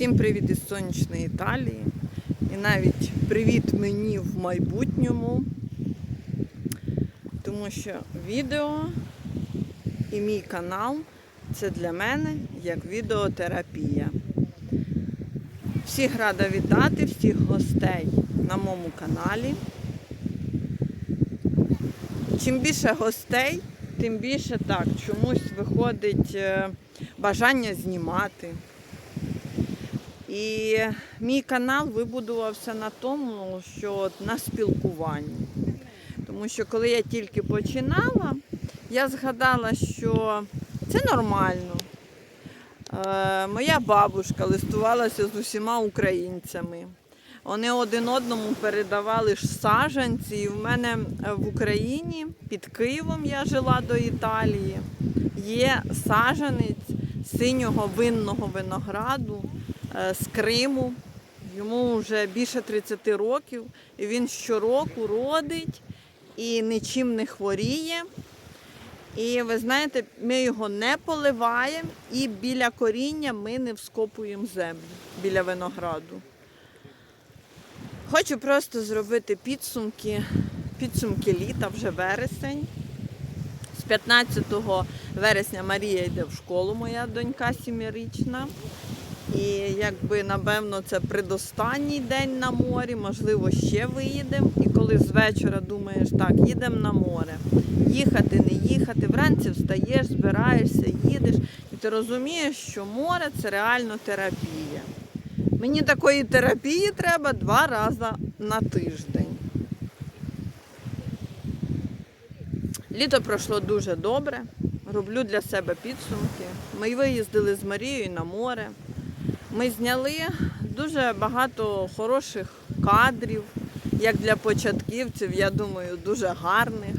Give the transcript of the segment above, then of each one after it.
Всім привіт із сонячної Італії. І навіть привіт мені в майбутньому. Тому що відео і мій канал це для мене як відеотерапія. Всіх рада вітати, всіх гостей на моєму каналі. Чим більше гостей, тим більше так чомусь виходить е, бажання знімати. І мій канал вибудувався на тому, що на спілкуванні. Тому що коли я тільки починала, я згадала, що це нормально. Е, моя бабушка листувалася з усіма українцями. Вони один одному передавали ж саджанці. І в мене е, в Україні під Києвом я жила до Італії. Є саджанець синього винного винограду з Криму. Йому вже більше 30 років, і він щороку родить і нічим не хворіє. І ви знаєте, ми його не поливаємо і біля коріння ми не вскопуємо землю біля винограду. Хочу просто зробити підсумки, підсумки літа, вже вересень. З 15 вересня Марія йде в школу, моя донька сімирічна. І якби напевно це предостанній день на морі, можливо, ще виїдемо. І коли з вечора думаєш, так, їдемо на море. Їхати, не їхати, вранці встаєш, збираєшся, їдеш, і ти розумієш, що море це реально терапія. Мені такої терапії треба два рази на тиждень. Літо пройшло дуже добре. Роблю для себе підсумки. Ми виїздили з Марією на море. Ми зняли дуже багато хороших кадрів, як для початківців, я думаю, дуже гарних.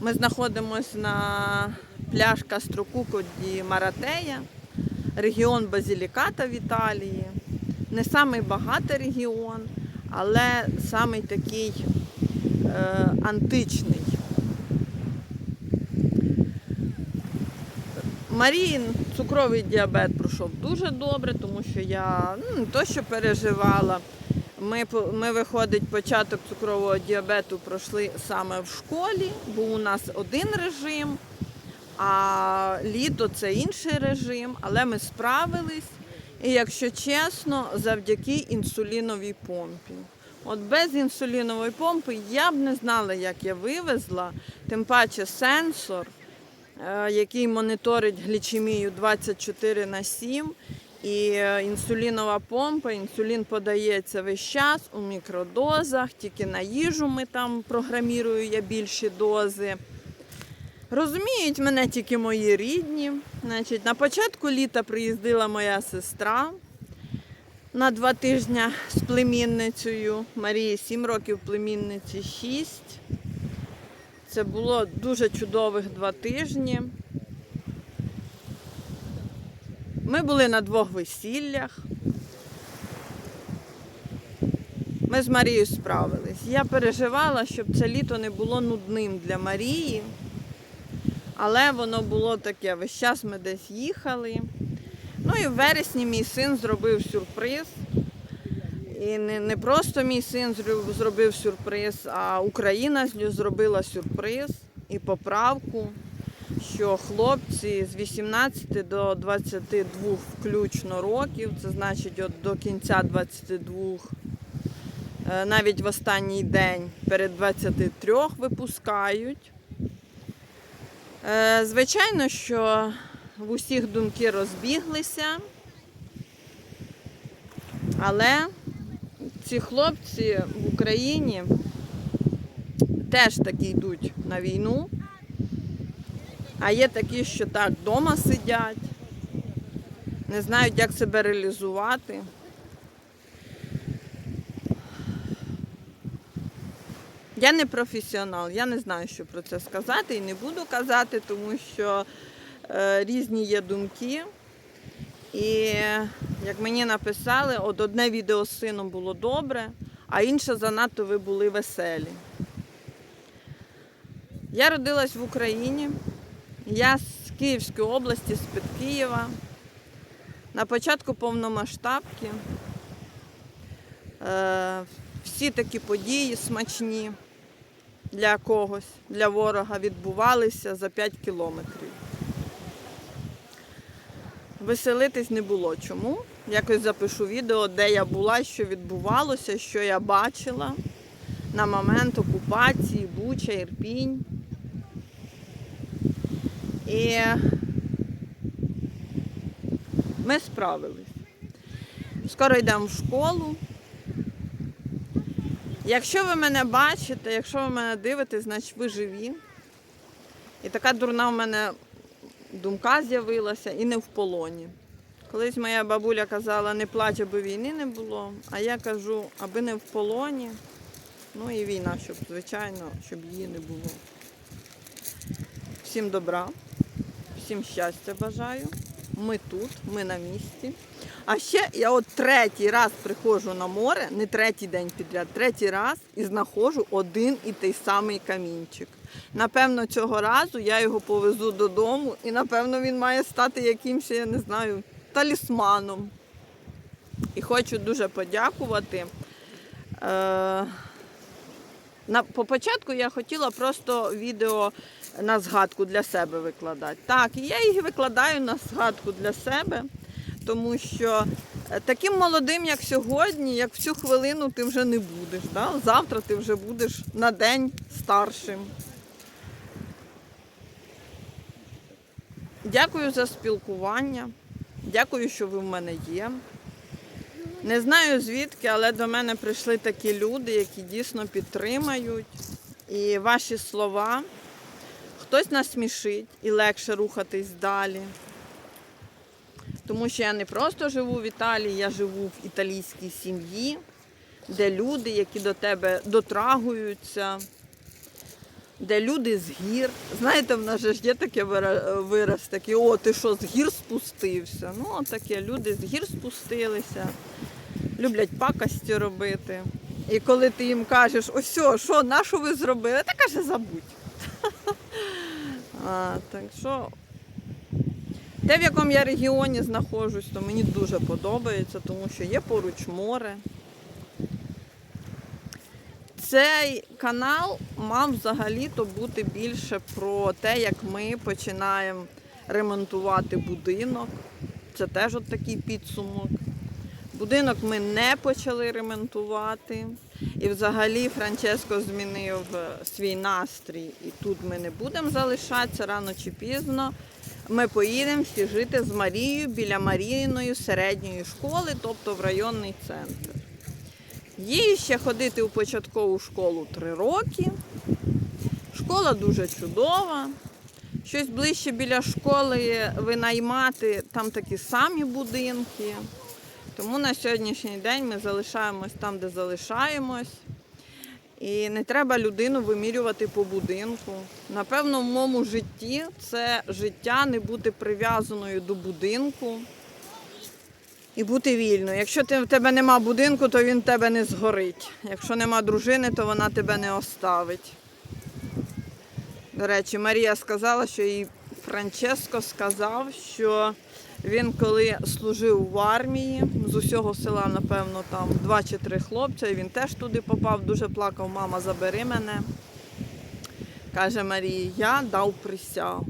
Ми знаходимося на пляж Кастрокуко ді Маратея, регіон Базіліката в Італії. Не самий багатий регіон, але самий такий е, античний. Маріїн цукровий діабет пройшов дуже добре, тому що я ну, не то, що переживала. Ми, ми, виходить, початок цукрового діабету пройшли саме в школі, був у нас один режим, а літо це інший режим, але ми справились. І якщо чесно, завдяки інсуліновій помпі. От без інсулінової помпи я б не знала, як я вивезла, тим паче сенсор який моніторить глічемію 24 на 7. І е, інсулінова помпа, інсулін подається весь час у мікродозах, тільки на їжу ми там програмірую я більші дози. Розуміють мене тільки мої рідні. Значить, на початку літа приїздила моя сестра на два тижні з племінницею. Марії 7 років, племінниці 6. Це було дуже чудових два тижні. Ми були на двох весіллях. Ми з Марією справились. Я переживала, щоб це літо не було нудним для Марії, але воно було таке. Весь час ми десь їхали. Ну і в вересні мій син зробив сюрприз. І не, не просто мій син зробив сюрприз, а Україна зробила сюрприз і поправку, що хлопці з 18 до 22 включно років, це значить от до кінця 22, е, навіть в останній день перед 23 випускають. Е, Звичайно, що в усіх думки розбіглися, але ці хлопці в Україні теж такі йдуть на війну. А є такі, що так вдома сидять, не знають, як себе реалізувати. Я не професіонал, я не знаю, що про це сказати і не буду казати, тому що е, різні є думки. І як мені написали, от одне відео з сином було добре, а інше занадто ви були веселі. Я родилась в Україні. Я з Київської області, з-під Києва. На початку повномасштабки е, всі такі події смачні для когось, для ворога відбувалися за 5 кілометрів. Веселитись не було чому. Якось запишу відео, де я була, що відбувалося, що я бачила на момент окупації, Буча, Ірпінь. І ми справились. Скоро йдемо в школу. Якщо ви мене бачите, якщо ви мене дивитесь, значить ви живі. І така дурна в мене думка з'явилася і не в полоні. Колись моя бабуля казала, не плач, аби війни не було, а я кажу, аби не в полоні. Ну і війна, щоб, звичайно, щоб її не було. Всім добра, всім щастя бажаю. Ми тут, ми на місці. А ще я от третій раз приходжу на море, не третій день підряд, третій раз і знаходжу один і той самий камінчик. Напевно, цього разу я його повезу додому, і напевно він має стати якимось, я не знаю, талісманом. І хочу дуже подякувати. Е, на, по початку я хотіла просто відео на згадку для себе викладати. Так, і я їх викладаю на згадку для себе, тому що е, таким молодим, як сьогодні, як в цю хвилину, ти вже не будеш. Да? Завтра ти вже будеш на день старшим. Дякую за спілкування. Дякую, що ви в мене є. Не знаю звідки, але до мене прийшли такі люди, які дійсно підтримають. І ваші слова хтось насмішить і легше рухатись далі. Тому що я не просто живу в Італії, я живу в італійській сім'ї, де люди, які до тебе дотрагуються, де люди з гір. Знаєте, в нас же ж є таке вира- вираз, такий, о, ти що, з гір спустився? Ну, таке, люди з гір спустилися, люблять пакості робити. І коли ти їм кажеш, ось що, на що ви зробили? Та каже, забудь. А, так що те, в якому я регіоні знаходжусь, то мені дуже подобається, тому що є поруч море. Цей канал мав взагалі-то бути більше про те, як ми починаємо ремонтувати будинок. Це теж от такий підсумок. Будинок ми не почали ремонтувати. І взагалі Франческо змінив е, свій настрій. І тут ми не будемо залишатися рано чи пізно. Ми поїдемо всі жити з Марією біля Маріїної середньої школи, тобто в районний центр. Їй ще ходити у початкову школу три роки. Школа дуже чудова. Щось ближче біля школи винаймати, там такі самі будинки. Тому на сьогоднішній день ми залишаємось там, де залишаємось. І не треба людину вимірювати по будинку. Напевно, в моєму житті це життя не бути прив'язаною до будинку і бути вільною. Якщо ти, в тебе нема будинку, то він в тебе не згорить. Якщо нема дружини, то вона тебе не оставить. До речі, Марія сказала, що їй Франческо сказав, що він коли служив в армії, з усього села, напевно, там два чи три хлопця, і він теж туди попав, дуже плакав, мама, забери мене. Каже Марії, я дав присягу.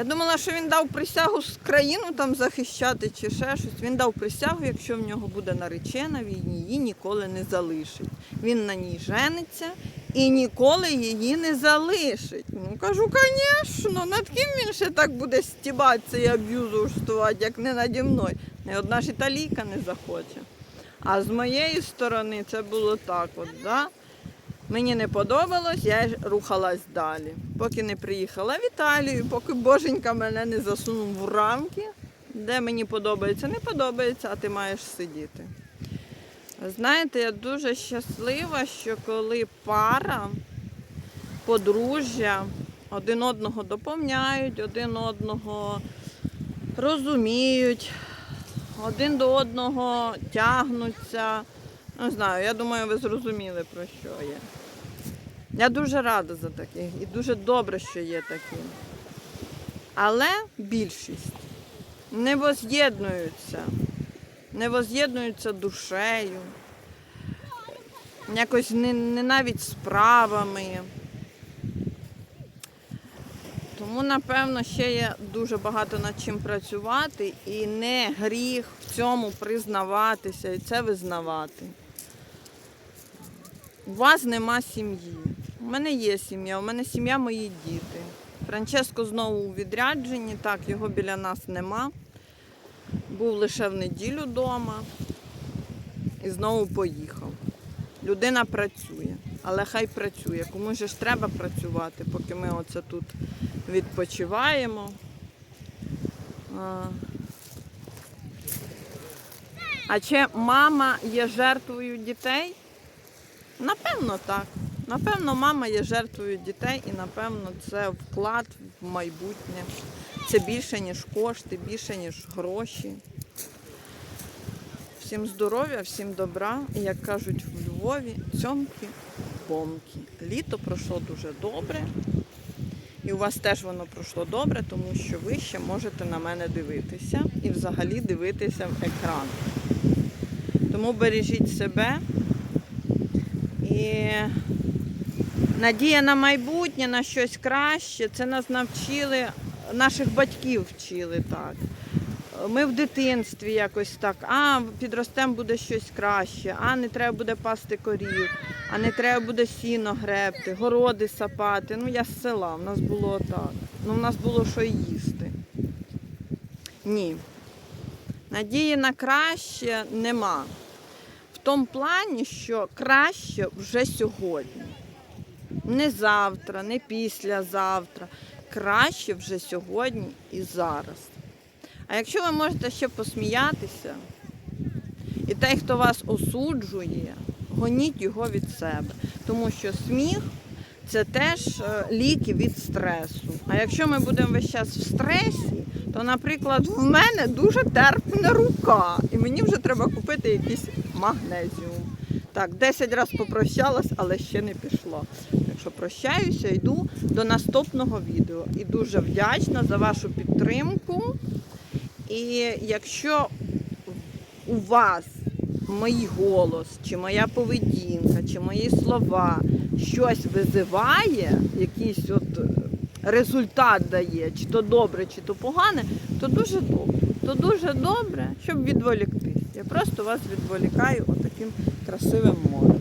Я думала, що він дав присягу країну там захищати чи ще щось. Він дав присягу, якщо в нього буде наречена, він її ніколи не залишить. Він на ній жениться і ніколи її не залишить. Ну кажу, звісно, над ким він ще так буде стібатися і аб'юзувати, як не наді мною. Ні одна ж італійка не захоче. А з моєї сторони це було так от, да? Мені не подобалось, я рухалась далі. Поки не приїхала в Італію, поки боженька мене не засунув в рамки, де мені подобається, не подобається, а ти маєш сидіти. Знаєте, я дуже щаслива, що коли пара, подружжя один одного доповняють, один одного розуміють, один до одного тягнуться. Не знаю, я думаю, ви зрозуміли, про що я. Я дуже рада за таких і дуже добре, що є такі. Але більшість. не воз'єднуються, не воз'єднуються душею, якось не, не навіть справами. Тому, напевно, ще є дуже багато над чим працювати і не гріх в цьому признаватися і це визнавати. У вас нема сім'ї. У мене є сім'я, у мене сім'я мої діти. Франческо знову у відрядженні, так, його біля нас нема. Був лише в неділю вдома і знову поїхав. Людина працює, але хай працює. Комусь ж треба працювати, поки ми оце тут відпочиваємо. А чи мама є жертвою дітей? Напевно, так. Напевно, мама є жертвою дітей і напевно це вклад в майбутнє. Це більше, ніж кошти, більше, ніж гроші. Всім здоров'я, всім добра. І як кажуть в Львові, цьомки, бомки. Літо пройшло дуже добре. І у вас теж воно пройшло добре, тому що ви ще можете на мене дивитися і взагалі дивитися в екран. Тому бережіть себе і надія на майбутнє, на щось краще. Це нас навчили, наших батьків вчили так. Ми в дитинстві якось так, а підростемо буде щось краще, а не треба буде пасти корів, а не треба буде сіно гребти, городи сапати. Ну я з села, в нас було так. Ну, в нас було що їсти. Ні. Надії на краще нема. В тому плані, що краще вже сьогодні. Не завтра, не післязавтра. Краще вже сьогодні і зараз. А якщо ви можете ще посміятися, і той, хто вас осуджує, гоніть його від себе. Тому що сміх це теж е, ліки від стресу. А якщо ми будемо весь час в стресі, то, наприклад, в мене дуже терпне рука, і мені вже треба купити якийсь магнезіум. Так, 10 разів попрощалась, але ще не пішла. Що прощаюся, йду до наступного відео. І дуже вдячна за вашу підтримку. І якщо у вас мій голос, чи моя поведінка, чи мої слова щось визиває, якийсь от е, результат дає, чи то добре, чи то погане, то дуже добре. То дуже добре, щоб відволіктись. Я просто вас відволікаю отаким красивим морем.